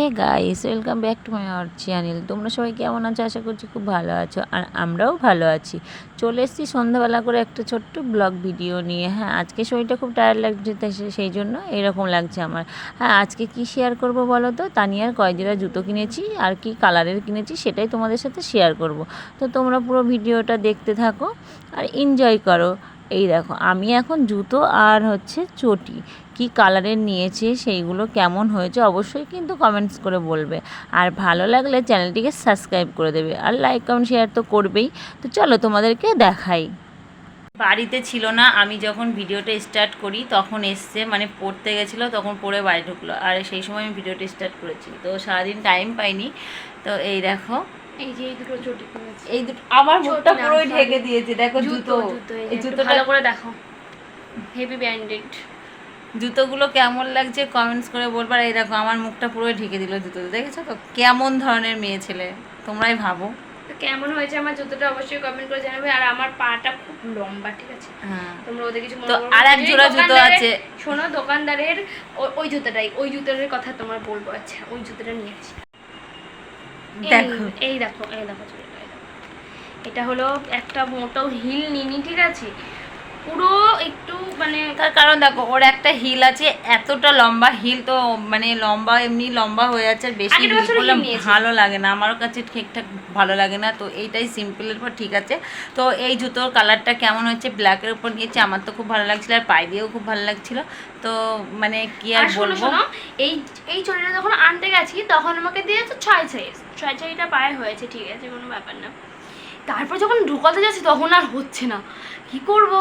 Hey guys welcome back to my our channel তোমরা সবাই কেমন আছো? আশা করছি খুব ভালো আছো। আর আমরাও ভালো আছি। চলে এসেছি সন্ধ্যাবেলা করে একটা ছোট্ট ব্লগ ভিডিও নিয়ে। হ্যাঁ আজকে শরীরটা খুব টায়ার্ড লাগছে সেই জন্য এরকম লাগছে আমার। হ্যাঁ আজকে কি শেয়ার করব বলো তো? তানিয়ার কয়জোড়া জুতো কিনেছি আর কি কালারের কিনেছি সেটাই তোমাদের সাথে শেয়ার করব। তো তোমরা পুরো ভিডিওটা দেখতে থাকো আর এনজয় করো। এই দেখো, আমি এখন জুতো আর হচ্ছে চটি। কি কালারের নিয়েছে, সেইগুলো কেমন হয়েছে অবশ্যই কিন্তু কমেন্টস করে বলবে। আর ভালো লাগলে চ্যানেলটিকে সাবস্ক্রাইব করে দেবে। আর লাইক কমেন্ট শেয়ার তো করবেই। তো চলো তোমাদেরকে দেখাই। বাড়িতে ছিল না, আমি যখন ভিডিওটা স্টার্ট করি, তখন এসছে মানে পড়তে গেছিল, তখন পড়ে বাড়ি ঢুকলো। আর সেই সময় আমি ভিডিওটা স্টার্ট করেছি। তো সারাদিন টাইম পাইনি। তো এই দেখো এই যে এই দুটো চটি কিনেছি এই দুটো আমার মুখটা ঢেকে দিয়েছে দেখো জুতো জুতো। এই জুতোটা ভালো করে দেখো। হেভি ব্যান্ডেড জুতোগুলো কেমন লাগছে কমেন্টস করে বলবার এই দেখো আমার মুখটা পুরো ঢেকে দিল জুতো দেখেছ তো? কেমন ধরনের মেয়ে ছেলে তোমরাই ভাবো। তো কেমন হয়েছে আমার জুতোটা অবশ্যই কমেন্ট করে জানাবে আর আমার পাটা খুব লম্বা ঠিক আছে? হ্যাঁ। তোমরা ওদের কিছু তো আর এক জোড়া জুতো আছে। শোনো দোকানদারের ওই- জুতোটাই ওই জুতোটার কথা তোমার বলব। আচ্ছা ওই জুতোটা নিয়ে আসি। দেখো এই দেখো এই দেখো এই দেখো। এটা হলো একটা মোটো হিল নিনি ঠিক আছে পুরো একটু মানে তার কারণ দেখো ওর একটা হিল আছে এতটা লম্বা হিল তো মানে লম্বা এমনি লম্বা হয়ে যাচ্ছে আর বেশি হিল। ভালো লাগে না। আমার কাছে ঠিকঠাক ভালো লাগে না তো এইটাই সিম্পলের পর ঠিক আছে। তো এই জুতোর কালারটা কেমন হচ্ছে ব্ল্যাকের উপর নিয়েছে আমার তো খুব ভালো লাগছিল আর পায়ে দিয়েও খুব ভালো লাগছিল। তো মানে কি আর আর বলব? এই এই চটিটা যখন আনতে গেছি তখন আমাকে দিয়েছে ছয় সাইজ ছয় সাইজটা পায়ে হয়েছে ঠিক আছে কোনো ব্যাপার না। তারপর যখন ঢোকাতে যাচ্ছি তখন আর হচ্ছে না। কি করব?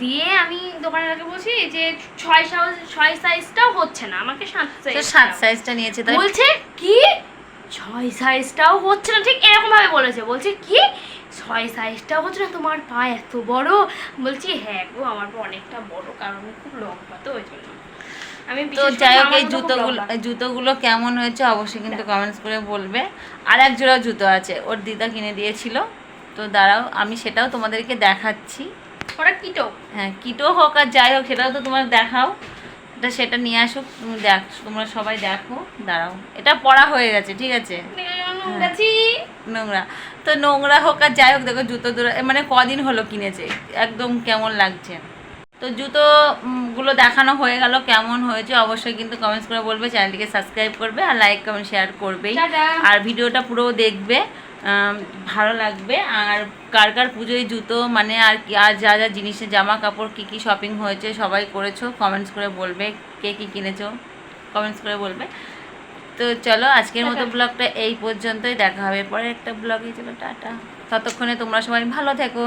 দিয়ে আমি দোকানের আগে বলছি যে ছয় সাইজ ছয় সাইজটাও হচ্ছে না। আমাকে সাত সাইজ সাত সাইজটা নিয়েছে তাই বলছে কি? ছয় সাইজটাও হচ্ছে না? ঠিক এরকম ভাবে বলেছে। বলছে কি? ছয় সাইজটাও হচ্ছে না? তোমার পা এত বড়? বলছি হ্যাঁ গো আমার পা অনেকটা বড় কারণ আমি খুব লম্বা তো ওই জন্য। আমি তো যাই হোক এই জুতোগুলো জুতোগুলো কেমন হয়েছে অবশ্যই কিন্তু কমেন্টস করে বলবে। আর এক জোড়া জুতো আছে ওর দিদা কিনে দিয়েছিল। তো দাঁড়াও আমি সেটাও তোমাদেরকে দেখাচ্ছি। ওরা কিটো? হ্যাঁ কিটো হোক আর যাই হোক সেটাও তো তোমার দেখাও। এটা সেটা নিয়ে আসো তুমি দেখ তোমরা সবাই দেখো দাঁড়াও। এটা পড়া হয়ে গেছে ঠিক আছে? নোংরা তো নোংরা হোক আর যাই হোক দেখো জুতো মানে কদিন হলো কিনেছে একদম কেমন লাগছে। তো জুতোগুলো দেখানো হয়ে গেল কেমন হয়েছে অবশ্যই কিন্তু কমেন্টস করে বলবে চ্যানেলটিকে সাবস্ক্রাইব করবে আর লাইক কমেন্ট শেয়ার করবেই। আর ভিডিওটা পুরো দেখবে ভালো লাগবে। আর কার কার পুজোয় জুতো মানে আর কি আর যা যা জিনিসের জামা কাপড় কী কী শপিং হয়েছে সবাই করেছ কমেন্টস করে বলবে কে কী কিনেছো কমেন্টস করে বলবে। তো চলো আজকের মতো ব্লগটা এই পর্যন্তই দেখা হবে পরে একটা ব্লগে চলো টাটা! ততক্ষণে তোমরা সবাই ভালো থেকো।